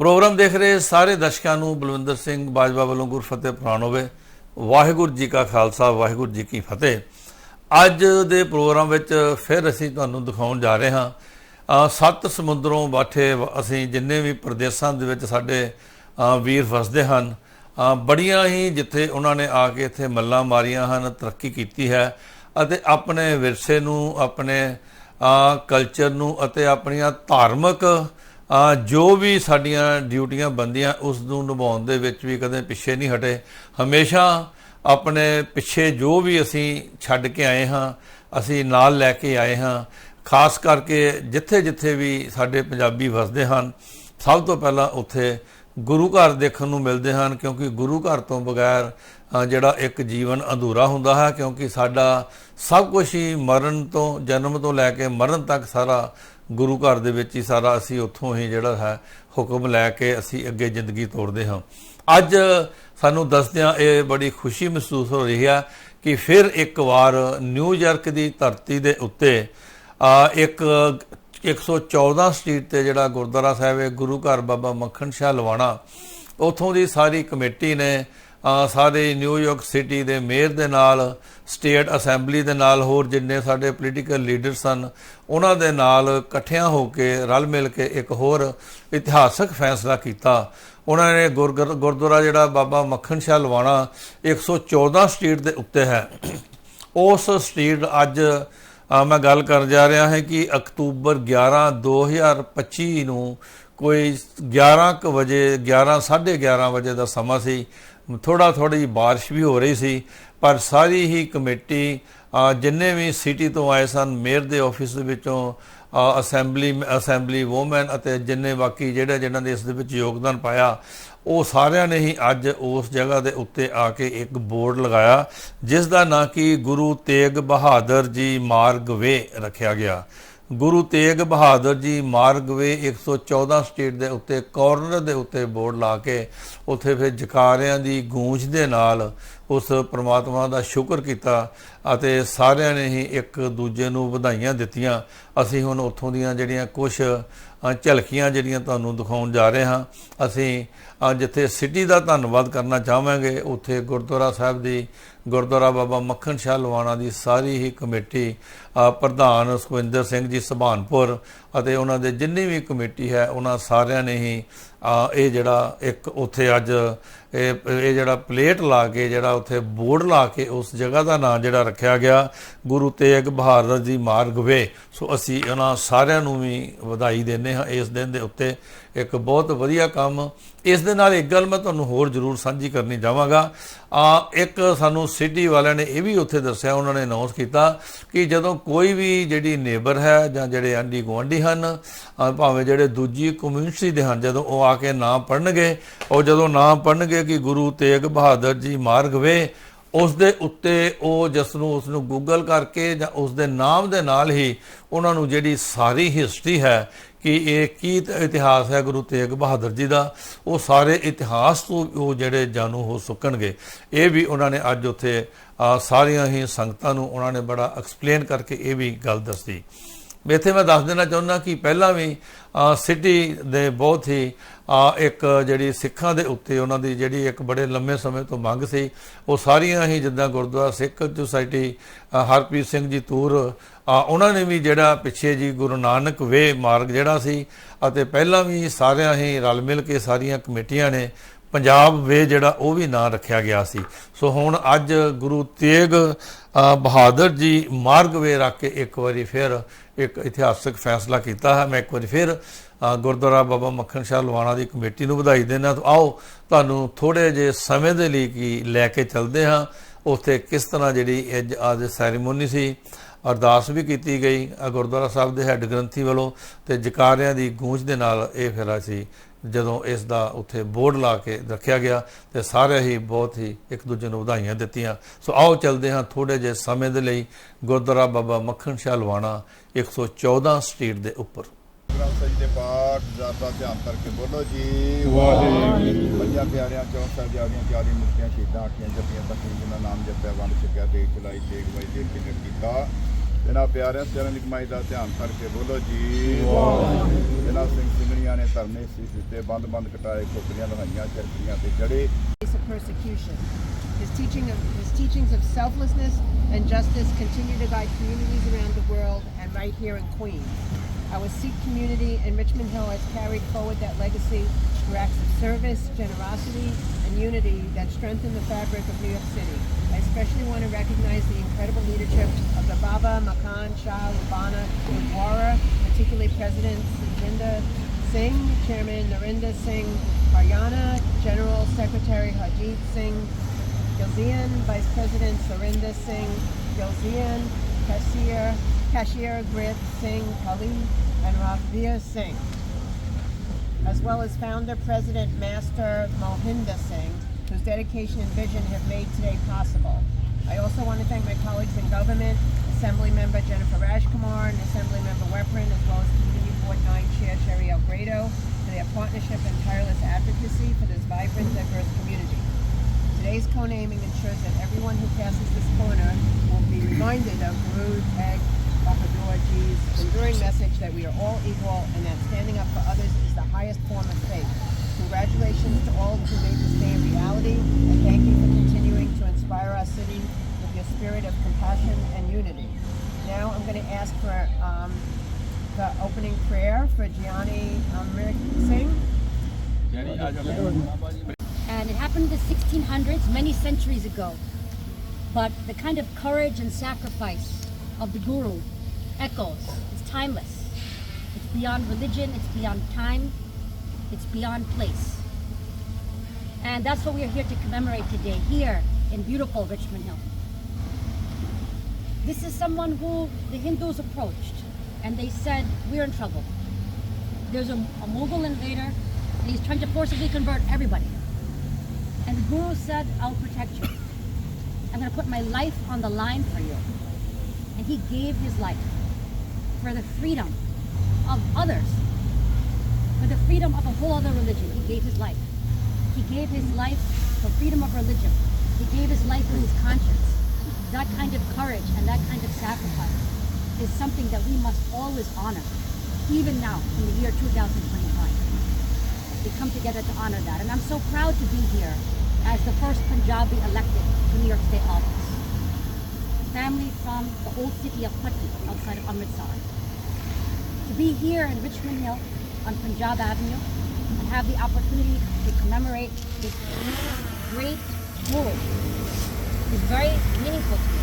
Programme ਦੇਖ ਰਹੇ ਸਾਰੇ ਦਰਸ਼ਕਾਂ ਨੂੰ ਬਲਵਿੰਦਰ ਸਿੰਘ ਬਾਜਵਾ ਵੱਲੋਂ ਗੁਰਫਤਿਹ ਪ੍ਰਵਾਨ ਹੋਵੇ। ਵਾਹਿਗੁਰੂ ਜੀ ਕਾ ਖਾਲਸਾ, ਵਾਹਿਗੁਰੂ ਜੀ ਕੀ ਫਤਿਹ। ਅੱਜ ਦੇ ਪ੍ਰੋਗਰਾਮ ਵਿੱਚ ਫਿਰ ਅਸੀਂ ਤੁਹਾਨੂੰ ਦਿਖਾਉਣ ਜਾ ਰਹੇ ਹਾਂ। ਸੱਤ ਸਮੁੰਦਰੋਂ ਬਾਠੇ ਵ- ਅਸੀਂ ਜਿੰਨੇ ਵੀ ਪ੍ਰਦੇਸ਼ਾਂ ਦੇ ਵਿੱਚ ਸਾਡੇ ਵੀਰ ਵਸਦੇ ਹਨ ਬੜੀਆਂ ਹੀ ਜਿੱਥੇ ਉਹਨਾਂ ਨੇ ਆ ਕੇ ਇੱਥੇ ਮੱਲਾਂ ਮਾਰੀਆਂ ਹਨ, ਤਰੱਕੀ ਕੀਤੀ ਹੈ ਅਤੇ ਆਪਣੇ ਵਿਰਸੇ ਨੂੰ, ਆਪਣੇ ਕਲਚਰ ਨੂੰ ਅਤੇ ਆਪਣੀਆਂ ਧਾਰਮਿਕ ਜੋ ਵੀ ਸਾਡੀਆਂ ਡਿਊਟੀਆਂ ਬੰਦੀਆਂ ਉਸ ਨੂੰ ਨਿਭਾਉਣ ਦੇ ਵਿੱਚ ਵੀ ਕਦੇ ਪਿੱਛੇ ਨਹੀਂ ਹਟੇ। ਹਮੇਸ਼ਾ ਆਪਣੇ ਪਿੱਛੇ ਜੋ ਵੀ ਅਸੀਂ ਛੱਡ ਕੇ ਆਏ ਹਾਂ, ਅਸੀਂ ਨਾਲ ਲੈ ਕੇ ਆਏ ਹਾਂ, ਖਾਸ ਕਰਕੇ ਜਿੱਥੇ ਜਿੱਥੇ ਵੀ ਸਾਡੇ ਪੰਜਾਬੀ ਵਸਦੇ ਹਨ, ਸਭ ਤੋਂ ਪਹਿਲਾਂ ਉੱਥੇ ਗੁਰੂ ਘਰ ਦੇਖਣ ਨੂੰ ਮਿਲਦੇ ਹਨ, ਕਿਉਂਕਿ ਗੁਰੂ ਘਰ ਤੋਂ ਬਗੈਰ ਜਿਹੜਾ ਇੱਕ ਜੀਵਨ ਅਧੂਰਾ ਹੁੰਦਾ ਹੈ, ਕਿਉਂਕਿ ਸਾਡਾ ਸਭ ਕੁਝ ਹੀ ਮਰਨ ਤੋਂ, ਜਨਮ ਤੋਂ ਲੈ ਕੇ ਮਰਨ ਤੱਕ ਸਾਰਾ ਗੁਰੂ ਘਰ ਦੇ ਵਿੱਚ ਹੀ ਸਾਰਾ ਅਸੀਂ ਉੱਥੋਂ ਹੀ ਜਿਹੜਾ ਹੈ ਹੁਕਮ ਲੈ ਕੇ ਅਸੀਂ ਅੱਗੇ ਜ਼ਿੰਦਗੀ ਤੋਰਦੇ ਹਾਂ। ਅੱਜ ਸਾਨੂੰ ਦੱਸਦਿਆਂ ਇਹ ਬੜੀ ਖੁਸ਼ੀ ਮਹਿਸੂਸ ਹੋ ਰਹੀ ਹੈ ਕਿ ਫਿਰ ਇੱਕ ਵਾਰ ਨਿਊਯਾਰਕ ਦੀ ਧਰਤੀ ਦੇ ਉੱਤੇ ਆ ਇੱਕ 114 ਸਟਰੀਟ ਤੇ ਜਿਹੜਾ ਗੁਰਦੁਆਰਾ ਸਾਹਿਬ ਹੈ, ਗੁਰੂ ਘਰ ਬਾਬਾ ਮੱਖਣ ਸ਼ਾਹ ਲਵਾਣਾ, ਉਥੋਂ ਦੀ ਸਾਰੀ ਕਮੇਟੀ ਨੇ ਅ, ਸਾਰੇ ਨਿਊਯਾਰਕ ਸਿਟੀ ਦੇ ਮੇਅਰ ਦੇ ਨਾਲ ਸਟੇਟ ਅਸੈਂਬਲੀ ਦੇ ਨਾਲ ਹੋਰ ਜਿੰਨੇ ਸਾਡੇ ਪੋਲੀਟੀਕਲ ਲੀਡਰ ਸਨ ਉਹਨਾਂ ਦੇ ਨਾਲ ਇਕੱਠਿਆਂ ਹੋ ਕੇ ਰਲ ਮਿਲ ਕੇ ਇੱਕ ਹੋਰ ਇਤਿਹਾਸਕ ਫੈਸਲਾ ਕੀਤਾ। ਉਹਨਾਂ ਨੇ ਗੁਰ- ਗੁਰਦੁਆਰਾ ਜਿਹੜਾ ਬਾਬਾ ਮੱਖਣ ਸ਼ਾਹ ਲਵਾਣਾ 114 ਸਟਰੀਟ ਦੇ ਉੱਤੇ ਹੈ। ਉਸ ਸਟਰੀਟ ਅੱਜ ਮੈਂ ਗੱਲ ਕਰਨ ਜਾ ਰਿਹਾ ਹਾਂ ਕਿ ਅਕਤੂਬਰ 11 2025 ਨੂੰ ਕੋਈ 11 ਕੁ ਵਜੇ 11 11:30 ਵਜੇ ਦਾ ਸਮਾਂ ਸੀ। ਥੋੜਾ ਥੋੜੀ ਬਾਰਿਸ਼ ਵੀ ਹੋ ਰਹੀ ਸੀ ਪਰ ਸਾਰੀ ਹੀ ਕਮੇਟੀ ਜਿੰਨੇ ਵੀ ਸਿਟੀ ਤੋਂ ਆਏ ਸਨ ਮੇਅਰ ਦੇ ਆਫਿਸ ਦੇ ਵਿੱਚੋਂ ਅ, ਅਸੈਂਬਲੀ ਅਸੈਂਬਲੀ ਵੂਮਨ ਅਤੇ ਜਿੰਨੇ ਬਾਕੀ ਜਿਹੜੇ ਜਿਨ੍ਹਾਂ ਨੇ ਇਸ ਦੇ ਵਿੱਚ ਯੋਗਦਾਨ ਪਾਇਆ ਉਹ ਸਾਰਿਆਂ ਨੇ ਹੀ ਅੱਜ ਉਸ ਜਗ੍ਹਾ ਦੇ ਉੱਤੇ ਆ ਕੇ ਇੱਕ ਬੋਰਡ ਲਗਾਇਆ ਜਿਸ ਦਾ ਨਾਂ ਕਿ ਗੁਰੂ ਤੇਗ ਬਹਾਦਰ ਜੀ ਮਾਰਗ ਵੇ ਰੱਖਿਆ ਗਿਆ। ਗੁਰੂ ਤੇਗ ਬਹਾਦਰ ਜੀ ਮਾਰਗ ਵੇ 114 ਸਟੇਟ ਦੇ ਉੱਤੇ ਕਾਰਨਰ ਦੇ ਉੱਤੇ ਬੋਰਡ ਲਾ ਕੇ ਉੱਥੇ ਫਿਰ ਜਕਾਰਿਆਂ ਦੀ ਗੂੰਜ ਦੇ ਨਾਲ ਉਸ ਪ੍ਰਮਾਤਮਾ ਦਾ ਸ਼ੁਕਰ ਕੀਤਾ ਅਤੇ ਸਾਰਿਆਂ ਨੇ ਹੀ ਇੱਕ ਦੂਜੇ ਨੂੰ ਵਧਾਈਆਂ ਦਿੱਤੀਆਂ। ਅਸੀਂ ਹੁਣ ਉੱਥੋਂ ਦੀਆਂ ਜਿਹੜੀਆਂ ਕੁਝ ਝਲਕੀਆਂ ਜਿਹੜੀਆਂ ਤੁਹਾਨੂੰ ਦਿਖਾਉਣ ਜਾ ਰਹੇ ਹਾਂ, ਅਸੀਂ ਜਿੱਥੇ ਸਿਟੀ ਦਾ ਧੰਨਵਾਦ ਕਰਨਾ ਚਾਹਾਂਗੇ, ਉੱਥੇ ਗੁਰਦੁਆਰਾ ਸਾਹਿਬ ਦੀ, ਗੁਰਦੁਆਰਾ ਬਾਬਾ ਮੱਖਣ ਸ਼ਾਹ ਲਵਾਣਾ ਦੀ ਸਾਰੀ ਹੀ ਕਮੇਟੀ ਪ੍ਰਧਾਨ ਸੁਖਵਿੰਦਰ ਸਿੰਘ ਜੀ ਸੁਭਾਨਪੁਰ ਅਤੇ ਉਹਨਾਂ ਦੇ ਜਿੰਨੀ ਵੀ ਕਮੇਟੀ ਹੈ, ਉਹਨਾਂ ਸਾਰਿਆਂ ਨੇ ਹੀ ਇਹ ਜਿਹੜਾ ਇੱਕ ਉੱਥੇ ਅੱਜ ਇਹ ਇਹ ਜਿਹੜਾ ਪਲੇਟ ਲਾ ਕੇ, ਜਿਹੜਾ ਉੱਥੇ ਬੋਰਡ ਲਾ ਕੇ ਉਸ ਜਗ੍ਹਾ ਦਾ ਨਾਮ ਜਿਹੜਾ ਰੱਖਿਆ ਗਿਆ, ਗੁਰੂ ਤੇਗ ਬਹਾਦਰ ਜੀ ਮਾਰਗ ਵੇ। ਸੋ ਅਸੀਂ ਉਹਨਾਂ ਸਾਰਿਆਂ ਨੂੰ ਵੀ ਵਧਾਈ ਦਿੰਦੇ ਹਾਂ ਇਸ ਦਿਨ ਦੇ ਉੱਤੇ। ਇੱਕ ਬਹੁਤ ਵਧੀਆ ਕੰਮ। ਇਸ ਦੇ ਨਾਲ ਇੱਕ ਗੱਲ ਮੈਂ ਤੁਹਾਨੂੰ ਹੋਰ ਜ਼ਰੂਰ ਸਾਂਝੀ ਕਰਨੀ ਚਾਹਾਂਗਾ। ਆ, ਇੱਕ ਸਾਨੂੰ ਸਿਟੀ ਵਾਲਿਆਂ ਨੇ ਇਹ ਵੀ ਉੱਥੇ ਦੱਸਿਆ, ਉਹਨਾਂ ਨੇ ਅਨਾਉਂਸ ਕੀਤਾ ਕਿ ਜਦੋਂ ਕੋਈ ਵੀ ਜਿਹੜੀ ਨੇਬਰ ਹੈ ਜਾਂ ਜਿਹੜੇ ਆਂਢੀ ਗੁਆਂਢੀ ਹਨ ਭਾਵੇਂ ਜਿਹੜੇ ਦੂਜੀ ਕਮਿਊਨਿਟੀ ਦੇ ਹਨ, ਜਦੋਂ ਉਹ ਆ ਕੇ ਨਾਮ ਪੜਨਗੇ ਉਹ ਜਦੋਂ ਨਾਮ ਪੜਨਗੇ ਕਿ ਗੁਰੂ ਤੇਗ ਬਹਾਦਰ ਜੀ ਮਾਰਗ ਵੇ, ਉਸ ਦੇ ਉੱਤੇ ਉਹ ਜਿਸ ਨੂੰ ਉਸ ਨੂੰ ਗੂਗਲ ਕਰਕੇ ਜਾਂ ਉਸ ਦੇ ਨਾਮ ਦੇ ਨਾਲ ਹੀ ਉਹਨਾਂ ਨੂੰ ਜਿਹੜੀ ਸਾਰੀ ਹਿਸਟਰੀ ਹੈ ਕਿ ਇਹ ਕੀ ਤ- ਇਤਿਹਾਸ ਹੈ ਗੁਰੂ ਤੇਗ ਬਹਾਦਰ ਜੀ ਦਾ, ਉਹ ਸਾਰੇ ਇਤਿਹਾਸ ਤੋਂ ਉਹ ਜਿਹੜੇ ਜਾਣੂ ਹੋ ਸਕਣਗੇ। ਇਹ ਵੀ ਉਹਨਾਂ ਨੇ ਅੱਜ ਉੱਥੇ ਸਾਰੀਆਂ ਹੀ ਸੰਗਤਾਂ ਨੂੰ ਉਹਨਾਂ ਨੇ ਬੜਾ ਐਕਸਪਲੇਨ ਕਰਕੇ ਇਹ ਵੀ ਗੱਲ ਦੱਸੀ। ਇੱਥੇ ਮੈਂ ਦੱਸ ਦੇਣਾ ਚਾਹੁੰਦਾ ਕਿ ਪਹਿਲਾਂ ਵੀ ਸਿਟੀ ਦੇ ਬਹੁਤ ਹੀ ਇੱਕ ਜਿਹੜੀ ਸਿੱਖਾਂ ਦੇ ਉੱਤੇ ਉਹਨਾਂ ਦੀ ਜਿਹੜੀ ਇੱਕ ਬੜੇ ਲੰਮੇ ਸਮੇਂ ਤੋਂ ਮੰਗ ਸੀ, ਉਹ ਸਾਰੀਆਂ ਹੀ ਜਿੱਦਾਂ ਗੁਰਦੁਆਰਾ ਸਿੱਖ ਸੁਸਾਇਟੀ ਹਰਪ੍ਰੀਤ ਸਿੰਘ ਜੀ ਤੂਰ ਉਹਨਾਂ ਨੇ ਵੀ ਜਿਹੜਾ ਪਿੱਛੇ ਜੀ ਗੁਰੂ ਨਾਨਕ ਵੇ ਮਾਰਗ ਜਿਹੜਾ ਸੀ, ਅਤੇ ਪਹਿਲਾਂ ਵੀ ਸਾਰਿਆਂ ਹੀ ਰਲ ਮਿਲ ਕੇ ਸਾਰੀਆਂ ਕਮੇਟੀਆਂ ਨੇ ਪੰਜਾਬ ਵੇ ਜਿਹੜਾ ਉਹ ਵੀ ਨਾਂ ਰੱਖਿਆ ਗਿਆ ਸੀ। ਸੋ ਹੁਣ ਅੱਜ ਗੁਰੂ ਤੇਗ ਬਹਾਦਰ ਜੀ ਮਾਰਗ ਵੇ ਰੱਖ ਕੇ ਇੱਕ ਵਾਰੀ ਫਿਰ ਇੱਕ ਇਤਿਹਾਸਕ ਫੈਸਲਾ ਕੀਤਾ ਹੈ। ਮੈਂ ਇੱਕ ਵਾਰੀ ਫਿਰ ਗੁਰਦੁਆਰਾ ਬਾਬਾ ਮੱਖਣ ਸ਼ਾਹ ਲਵਾਣਾ ਦੀ ਕਮੇਟੀ ਨੂੰ ਵਧਾਈ ਦਿੰਦਾ ਤਾਂ ਆਓ, ਤੁਹਾਨੂੰ ਥੋੜੇ ਜਿਹੇ ਸਮੇਂ ਦੇ ਲਈ ਕੀ ਲੈ ਕੇ ਚੱਲਦੇ ਹਾਂ। ਉੱਥੇ ਕਿਸ ਤਰ੍ਹਾਂ ਜਿਹੜੀ ਅੱਜ ਸੈਰੀਮੋਨੀ ਸੀ, ਅਰਦਾਸ ਵੀ ਕੀਤੀ ਗਈ ਗੁਰਦੁਆਰਾ ਸਾਹਿਬ ਦੇ ਹੈੱਡ ਗ੍ਰੰਥੀ ਵੱਲੋਂ ਤੇ ਜਕਾਰਿਆਂ ਦੀ ਗੂੰਜ ਦੇ ਨਾਲ ਇਹ ਫਿਰ ਅਸੀਂ ਜਦੋਂ ਇਸ ਦਾ ਉੱਥੇ ਬੋਰਡ ਲਾ ਕੇ ਰੱਖਿਆ ਗਿਆ ਤੇ ਸਾਰੇ ਹੀ ਬਹੁਤ ਹੀ ਇੱਕ ਦੂਜੇ ਨੂੰ ਵਧਾਈਆਂ ਦਿੱਤੀਆਂ। ਸੋ ਆਓ ਚੱਲਦੇ ਹਾਂ ਥੋੜੇ ਜਿਹੇ ਸਮੇਂ ਦੇ ਲਈ ਗੁਰਦੁਆਰਾ ਬਾਬਾ ਮੱਖਣ ਸ਼ਾਹ ਲਵਾਣਾ 114 ਸਟਰੀਟ ਦੇ ਉੱਪਰ। ਗ੍ਰੰਥ ਸਾਹਿਬ ਦੇ ਪਾਠ ਜ਼ਾਤਾ ਧਿਆਨ ਕਰਕੇ ਬੋਲੋ ਜੀ। ਵਾਹਿਗੁਰੂ। ਪੰਜਾਂ ਪਿਆਰਿਆਂ ਚੌਂ ਸਾਹਿਬਜ਼ਾਦਿਆਂ ਚਾਲੀ ਮੁਕਤੀਆਂ ਸ਼ਹੀਦਾਂ ਆਖੀਆਂ ਜਪੀਆਂ ਤਖੀਆਂ ਜਿਨ੍ਹਾਂ ਨਾਮ ਜਪਿਆ ਵੰਡ ਛਕਿਆ ਤੇ ਚਲਾਈ ਤੇਗ ਵਈ ਦੇ ਕਿਨਰ ਕੀਤਾ। ਇਹਨਾਂ ਪਿਆਰਿਆਂ ਚਰਨ ਲਿਖਮਾਈ ਦਾ ਧਿਆਨ ਕਰਕੇ ਬੋਲੋ ਜੀ ਇਹਨਾਂ ਸਿੰਘ ਸਿੰਘਣੀਆਂ ਨੇ ਧਰਨੇ ਸੀ ਦਿੱਤੇ ਬੰਦ ਬੰਦ ਕਟਾਏ ਖੋਪੜੀਆਂ ਲਹਾਈਆਂ ਚਰਖੀਆਂ ਤੇ ਚੜੇ face of persecution. His teaching of his teachings of selflessness and justice continue to guide communities around the world and right here in Queens. Our Sikh community in Richmond Hill has carried forward that legacy through acts of service, generosity, and unity that strengthen the fabric of New York City. I especially want to recognize the incredible leadership of the Baba Makan Shah Lubana Gurdwara, particularly President Sujinder Singh, Chairman Narinder Singh Haryana, General Secretary Harjeet Singh Gilzian, Vice President Surinder Singh Gilzian, Cashier, Cashier Grit Singh Kali, and Ravir Singh, as well as founder President Master Mohinder Singh, whose dedication and vision have made today possible. I also want to thank my colleagues in government, Assembly Member Jennifer Rajkumar and Assembly Member Weprin, as well as Community Board 9 Chair Sherry Algrado, for their partnership and tireless advocacy for this vibrant, diverse community. Today's co-naming ensures that everyone who passes this corner will be reminded of Guru Teg Bahadur enduring message that we are all equal and that standing up for others is the highest form of faith. Congratulations to all who made this day a reality, and thank you for continuing to inspire our city with your spirit of compassion and unity. Now I'm going to ask for um, the opening prayer for Gianni Amrit Singh. and it happened in the 1600s, many centuries ago. But the kind of courage and sacrifice of the Guru echoes. It's timeless. It's beyond religion, it's beyond time, it's beyond place. And that's what we are here to commemorate today, here in beautiful Richmond Hill. This is someone who the Hindus approached and they said, We're in trouble. There's a, a Mughal invader and he's trying to forcibly convert everybody. And the Guru said, I'll protect you. I'm going to put my life on the line for you. And he gave his life for the freedom of others, for the freedom of a whole other religion. He gave his life. He gave his life for freedom of religion. He gave his life for his conscience. That kind of courage and that kind of sacrifice is something that we must always honor, even now in the year 2025 we come together to honor that. And I'm so proud to be here as the first Punjabi elected to New York State office. Family from the old city of Putney, outside of Amritsar. To be here in Richmond Hill on Punjab Avenue and have the opportunity to commemorate this great guru is very meaningful to me.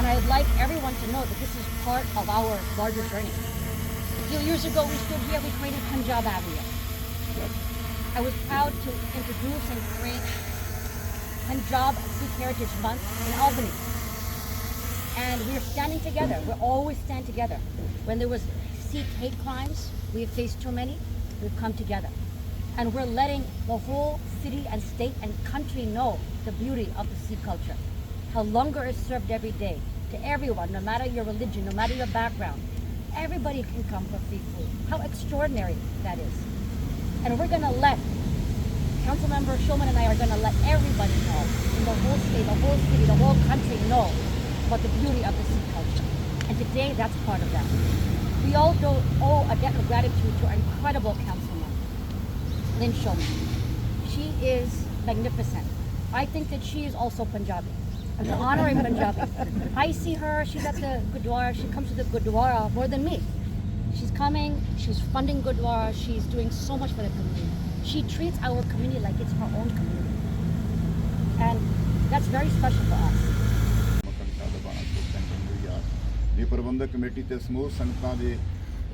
And I'd like everyone to know that this is part of our larger journey. A few years ago, we stood here, we created Punjab Avenue. I was proud to introduce and create Punjab Sikh Heritage Month in Albany. And we're standing together. We always stand together. When there was Sikh hate crimes, we have faced too many, we've come together. And we're letting the whole city and state and country know the beauty of the Sikh culture. How longer is served every day to everyone, no matter your religion, no matter your background. Everybody can come for free food. How extraordinary that is. And we're going to let Councilmember Schulman and I are going to let everybody know in the whole state, the whole city, the whole country know about the beauty of the Sikh culture. And today, that's part of that. We all do owe a debt of gratitude to our incredible councilman, Lynn Schulman. She is magnificent. I think that she is also Punjabi. I'm honoring Punjabi. I see her, she's at the Gurdwara, she comes to the Gurdwara more than me. She's coming, she's funding Gurdwara, she's doing so much for the community. She treats our community like it's her own community. And that's very special for us. ਦੀ ਪ੍ਰਬੰਧਕ committee ਤੇ ਸਮੂਹ ਸੰਗਤਾਂ ਦੇ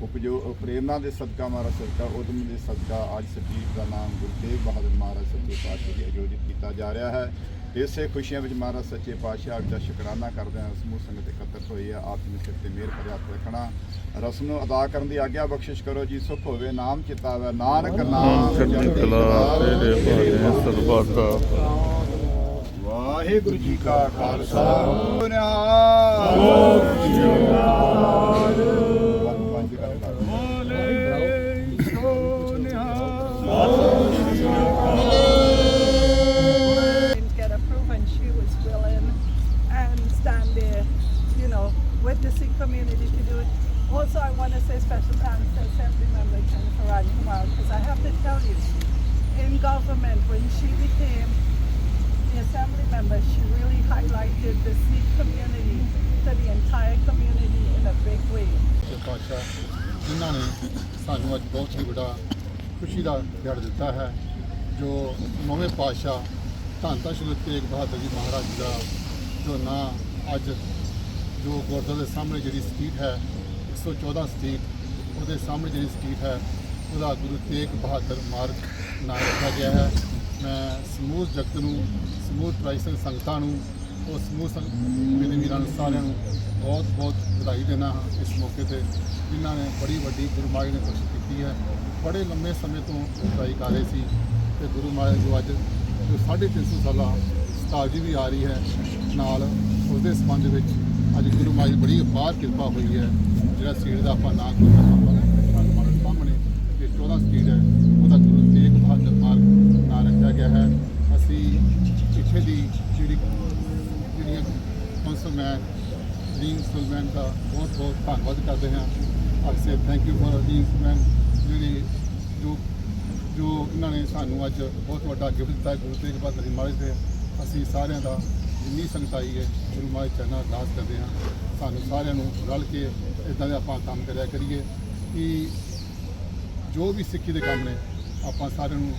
ਉਪਯੋਗ ਪ੍ਰੇਰਣਾ ਦੇ ਸਦਕਾ ਮਹਾਰਾਜ ਸਦਕਾ ਉਦਮ ਦੇ ਸਦਕਾ ਅੱਜ ਸਤੀਬ ਦਾ ਨਾਮ ਗੁਰੂ ਤੇਗ ਬਹਾਦਰ ਮਹਾਰਾਜ ਸੱਚੇ ਪਾਤਸ਼ਾਹ ਜੀ ਆਯੋਜਿਤ ਕੀਤਾ ਜਾ ਰਿਹਾ ਹੈ। ਇਸੇ ਖੁਸ਼ੀਆਂ ਵਿੱਚ ਮਹਾਰਾਜ ਸੱਚੇ ਪਾਤਸ਼ਾਹ ਦਾ ਸ਼ੁਕਰਾਨਾ ਕਰਦੇ ਹਾਂ। ਸਮੂਹ ਸੰਗਤ ਇਕੱਤਰ ਹੋਈ ਹੈ ਆਪ ਜੀ ਦੇ ਸਿਰ ਤੇ ਮਿਹਰ ਭਰਿਆ ਰੱਖਣਾ। ਰਸਮ ਨੂੰ ਅਦਾ ਕਰਨ ਦੀ ਆਗਿਆ ਬਖਸ਼ਿਸ਼ ਕਰੋ ਜੀ। ਸੁਖ ਹੋਵੇ ਨਾਮ ਚਿਤਾਵੇ ਨਾਨਕ ਨਾਮ ਚੜ੍ਹਦੀ ਕਲਾ ਤੇਰੇ ਭਾਣੇ ਸਰਬੱਤਾ। ਵਾਹਿਗੁਰੂ ਜੀ ਕਾ ਖਾਲਸਾ। ਨਿਹਾਲ ਪੰਜ ਦਿਹਾੜਾ ਦਿੱਤਾ ਹੈ, ਜੋ ਨੌਵੇਂ ਪਾਤਸ਼ਾਹ ਧੰਨ ਧੰਨ ਸ਼੍ਰੀ ਗੁਰੂ ਤੇਗ ਬਹਾਦਰ ਜੀ ਮਹਾਰਾਜ ਜੀ ਦਾ ਜੋ ਨਾਂ ਅੱਜ ਜੋ ਗੁਰਦੁਆਰੇ ਦੇ ਸਾਹਮਣੇ ਜਿਹੜੀ ਸਟਰੀਟ ਹੈ 114 ਸਟਰੀਟ, ਉਹਦੇ ਸਾਹਮਣੇ ਜਿਹੜੀ ਸਟਰੀਟ ਹੈ, ਉਹਦਾ ਗੁਰੂ ਤੇਗ ਬਹਾਦਰ ਮਾਰਗ ਨਾਂ ਰੱਖਿਆ ਗਿਆ ਹੈ। ਮੈਂ ਸਮੂਹ ਜਗਤ ਨੂੰ, ਸਮੂਹ ਟ੍ਰਾਈਸਨ ਸੰਗਤਾਂ ਨੂੰ ਉਹ ਸਮੂਹ ਸੰਗ, ਮੇਰੇ ਵੀਰਾਂ ਨੂੰ ਸਾਰਿਆਂ ਨੂੰ ਬਹੁਤ ਬਹੁਤ ਵਧਾਈ ਦੇਣਾ ਹਾਂ ਇਸ ਮੌਕੇ ਤੇ, ਜਿਨ੍ਹਾਂ ਨੇ ਬੜੀ ਵੱਡੀ ਗੁਰੂ ਮਹਾਰਾਜ ਨੇ ਕੋਸ਼ਿਸ਼ ਕੀਤੀ ਹੈ। ਬੜੇ ਲੰਮੇ ਸਮੇਂ ਤੋਂ ਟਰਾਈ ਕਰ ਰਹੇ ਸੀ ਤੇ ਗੁਰੂ ਮਹਾਰਾਜ ਜੋ ਅੱਜ ਜੋ 350 ਸਾਲਾ ਸ਼ਤਾਬਦੀ ਵੀ ਆ ਰਹੀ ਹੈ, ਨਾਲ ਉਸ ਦੇ ਸੰਬੰਧ ਵਿੱਚ ਅੱਜ ਗੁਰੂ ਮਹਾਰਾਜ ਦੀ ਬੜੀ ਅਪਾਰ ਕਿਰਪਾ ਹੋਈ ਹੈ। ਜਿਹੜਾ ਸੀਟ ਦਾ ਆਪਾਂ ਨਾਂ ਗੁਰੂ ਮਹਾਰਾਜ ਸਾਹਮਣੇ ਇਹ 14 ਸਟਰੀਟ ਹੈ, ਉਹਦਾ ਗੁਰੂ ਤੇਗ ਬਹਾਦਰ ਮਾਰਗ ਨਾਂ ਰੱਖਿਆ ਗਿਆ ਹੈ। ਅਸੀਂ ਇੱਥੇ ਦੀ ਜਿਹੜੀ ਜਿਹੜੀਆਂ ਕੌਂਸਲਮੈਨ ਰੀਨ ਸੁਲਮੈਨ ਦਾ ਬਹੁਤ ਬਹੁਤ ਧੰਨਵਾਦ ਕਰਦੇ ਹਾਂ। ਅਸੀਂ thank you for Reen Salman ਜਿਹੜੀ ਜੋ ਜੋ ਇਹਨਾਂ ਨੇ ਸਾਨੂੰ ਅੱਜ ਬਹੁਤ ਵੱਡਾ ਗਿਫਟ ਦਿੱਤਾ ਹੈ, ਗੁਰੂ ਤੇਗ ਬਹਾਦਰ ਜੀ ਮਹਾਰਾਜ ਦੇ। ਅਸੀਂ ਸਾਰਿਆਂ ਦਾ ਜਿੰਨੀ ਸੰਗਤ ਆਈ ਹੈ, ਗੁਰੂ ਮਹਾਰਾਜ ਚਰਨਾਂ ਅਰਦਾਸ ਕਰਦੇ ਹਾਂ। ਸਾਨੂੰ ਸਾਰਿਆਂ ਨੂੰ ਰਲ ਕੇ ਇਦਾਂ ਦੇ ਆਪਾਂ ਕੰਮ ਕਰਿਆ ਕਰੀਏ ਕਿ ਜੋ ਵੀ ਸਿੱਖੀ ਦੇ ਕੰਮ ਨੇ, ਆਪਾਂ ਸਾਰਿਆਂ ਨੂੰ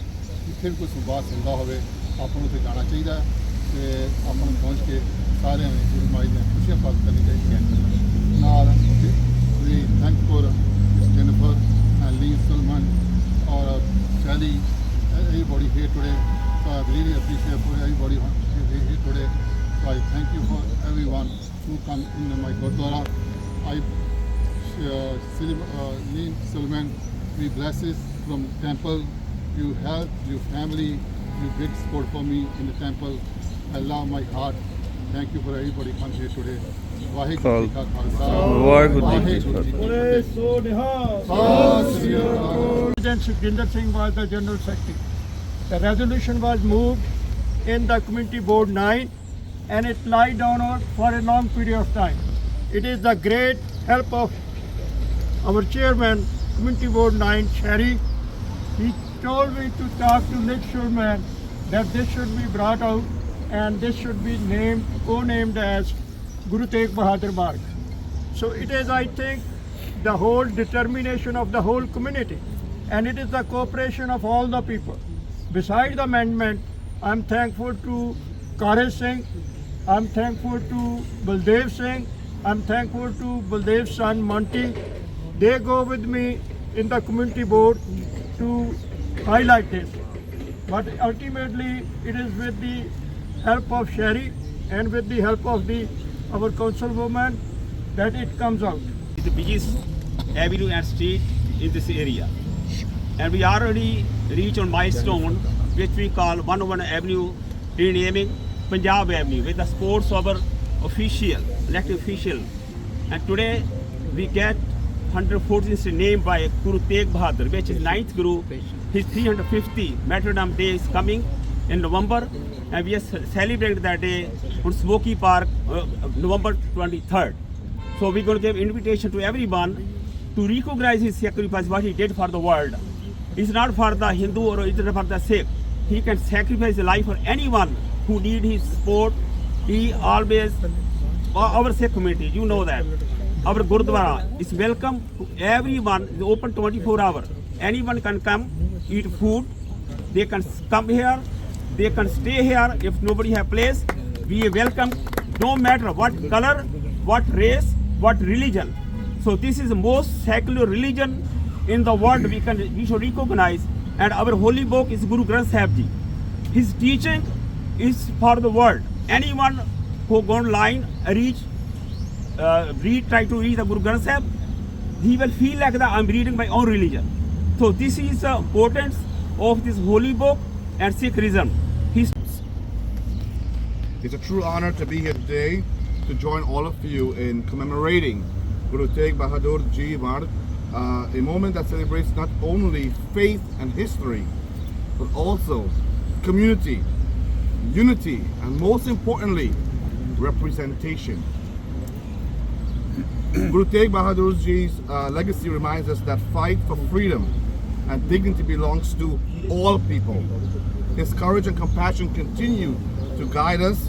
ਜਿੱਥੇ ਵੀ ਕੋਈ ਸੁਭਾਅ ਸੁਣਦਾ ਹੋਵੇ, ਆਪਾਂ ਨੂੰ ਉੱਥੇ ਜਾਣਾ ਚਾਹੀਦਾ ਹੈ ਤੇ ਆਪਾਂ ਨੂੰ ਪਹੁੰਚ ਕੇ ਸਾਰਿਆਂ ਨੇ ਗੁਰੂ ਮਾਈ ਦੀਆਂ ਖੁਸ਼ੀਆਂ ਪ੍ਰਾਪਤ ਕਰਨੀ ਚਾਹੀਦੀਆਂ ਨਾਲ ਵੀ thank for Jennifer Ali Salman or Sally, everybody here today. So I really appreciate for everybody here today. So I thank you for everyone who come in my Gurdwara. I, uh, Lee Salman, we blesses from temple. You help, your family, you big support for me in the temple. I love my heart Thank you for everybody come here today. Waheguru ਜੀ ਕਾ ਖਾਲਸਾ ਵਾਹਿਗੁਰੂ ਜੀ ਕੀ ਵਾਹਿਗੁਰੂ ਜੀ ਕੀ ਫਤਿਹ। ਫਤਿਹ। ਸੋ ਨਿਹਾਲ ਸਤਿ ਸ੍ਰੀ ਅਕਾਲ President Sukhjinder Singh was the General Secretary. The resolution was moved in the Community Board 9 and it lied down on for a long period of time. It is the great help of our chairman, Community Board 9, Sherry. He told me to talk to Nick Schulman that this should be brought out and this should be named, co-named as Guru Tegh Bahadur Marg. So it is, I think, the whole determination of the whole community, and it is the cooperation of all the people. Besides the amendment, I'm thankful to Karaj Singh, I'm thankful to Baldev Singh, I'm thankful to Baldev's son Monty. They go with me in the community board to highlight this. But ultimately, it is with the help of Sherry and with the help of the our councilwoman that it comes out. the biggest avenue and street in this area. And we already reached on milestone which we call 101 Avenue renaming Punjab Avenue with the sports of our official, elected official. And today we get 114th name by Guru Tegh Bahadur, which is 9th Guru. His 350 martyrdom day is coming in November, and we are ce- that day on Smoky Park, uh, November 23rd. So we're going to give invitation to everyone to recognize his sacrifice, what he did for the world. It's not for the Hindu or it's not for the Sikh. He can sacrifice his life for anyone who need his support. He always, our Sikh community, you know that. Our Gurdwara is welcome to everyone. It's open 24 hours. Anyone can come, eat food. They can come here. They can stay here. If nobody have place, we welcome. No matter what color, what race, what religion. So this is the most secular religion in the world. We can we should recognize. And our holy book is Guru Granth Sahib Ji. His teaching is for the world. Anyone who go online reach uh, read, try to read the Guru Granth Sahib, he will feel like that I'm reading my own religion. So this is the importance of this holy book and Sikhism. It's a true honor to be here today to join all of you in commemorating Guru Tegh Bahadur Ji uh, a moment that celebrates not only faith and history, but also community, unity, and most importantly, representation. Guru Tegh Bahadur Ji's uh, legacy reminds us that fight for freedom and dignity belongs to all people. His courage and compassion continue to guide us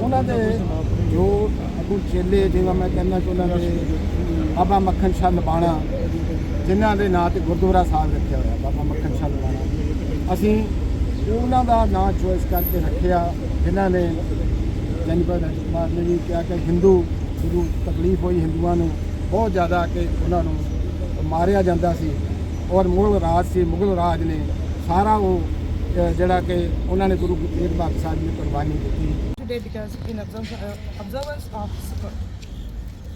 ਉਹਨਾਂ ਦੇ ਜੋ ਅਗੂ ਚੇਲੇ, ਜਿਵੇਂ ਮੈਂ ਕਹਿੰਦਾ ਕਿ ਉਹਨਾਂ ਦੇ ਬਾਬਾ ਮੱਖਣ ਸ਼ਾਹ ਲਬਾਣਾ, ਜਿਨ੍ਹਾਂ ਦੇ ਨਾਂ ਤੇ ਗੁਰਦੁਆਰਾ ਸਾਹਿਬ ਰੱਖਿਆ ਹੋਇਆ, ਬਾਬਾ ਮੱਖਣ ਸ਼ਾਹ ਲਬਾਣਾ। ਅਸੀਂ ਉਹਨਾਂ ਦਾ ਨਾਂ ਚੋਇਸ ਕਰਕੇ ਰੱਖਿਆ, ਜਿਨ੍ਹਾਂ ਨੇ ਜਨਪਦ ਕੁਮਾਰ ਨੇ ਵੀ ਕਿਹਾ ਕਿ ਹਿੰਦੂ ਸ਼ੁਰੂ ਤਕਲੀਫ ਹੋਈ ਹਿੰਦੂਆਂ ਨੂੰ, ਬਹੁਤ ਜ਼ਿਆਦਾ ਕਿ ਉਹਨਾਂ ਨੂੰ ਮਾਰਿਆ ਜਾਂਦਾ ਸੀ। ਔਰ ਮੁਗਲ ਰਾਜ ਸੀ, ਮੁਗਲ ਰਾਜ ਨੇ ਸਾਰਾ ਉਹ ਜਿਹੜਾ ਕਿ ਉਹਨਾਂ ਨੇ ਗੁਰੂ ਤੇਗ ਬਹਾਦਰ ਸਾਹਿਬ ਦੀ ਕੁਰਬਾਨੀ ਦਿੱਤੀ। Today because in observ- uh, observance of Sikh.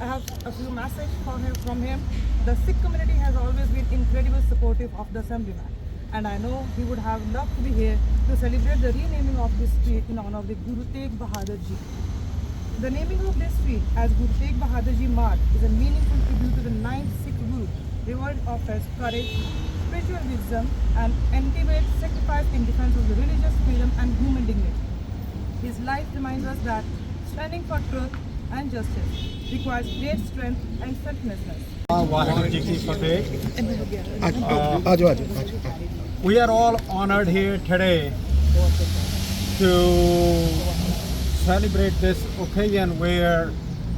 I have a few messages from him, from him. The Sikh community has always been incredibly supportive of the assemblyman, and I know he would have loved to be here to celebrate the renaming of this street in honor of the Guru Tegh Bahadur Ji. The naming of this street as Guru Tegh Bahadur Ji Marg is a meaningful tribute to the ninth Sikh Guru, revered of his courage, spiritual wisdom, and ultimate sacrifice in defense of the religious freedom and human dignity. His life reminds us that standing for truth and justice requires great strength and selflessness. Uh, we are all honored here today to celebrate this occasion where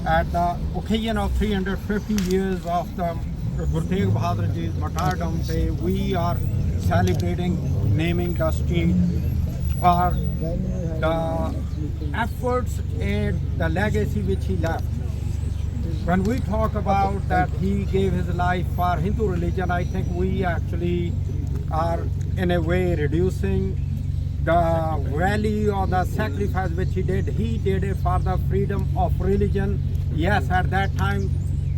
at the occasion of 350 years of the Guru Tegh Bahadur Ji's martyrdom day, we are celebrating naming the street for the efforts and the legacy which he left. When we talk about that he gave his life for Hindu religion, I think we actually are in a way reducing the value or the sacrifice which he did. He did it for the freedom of religion. Yes, at that time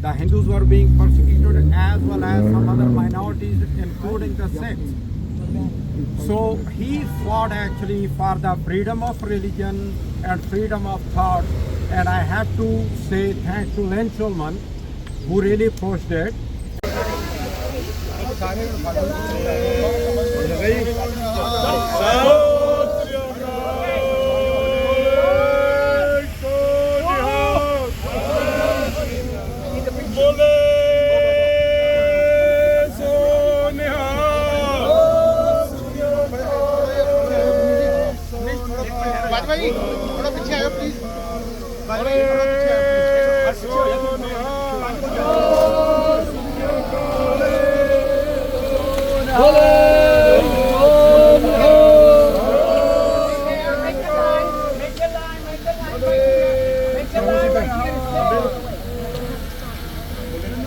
the Hindus were being persecuted as well as some other minorities, including the Sikhs. So he fought actually for the freedom of religion and freedom of thought. And I have to say thanks to Len Shulman who really pushed it.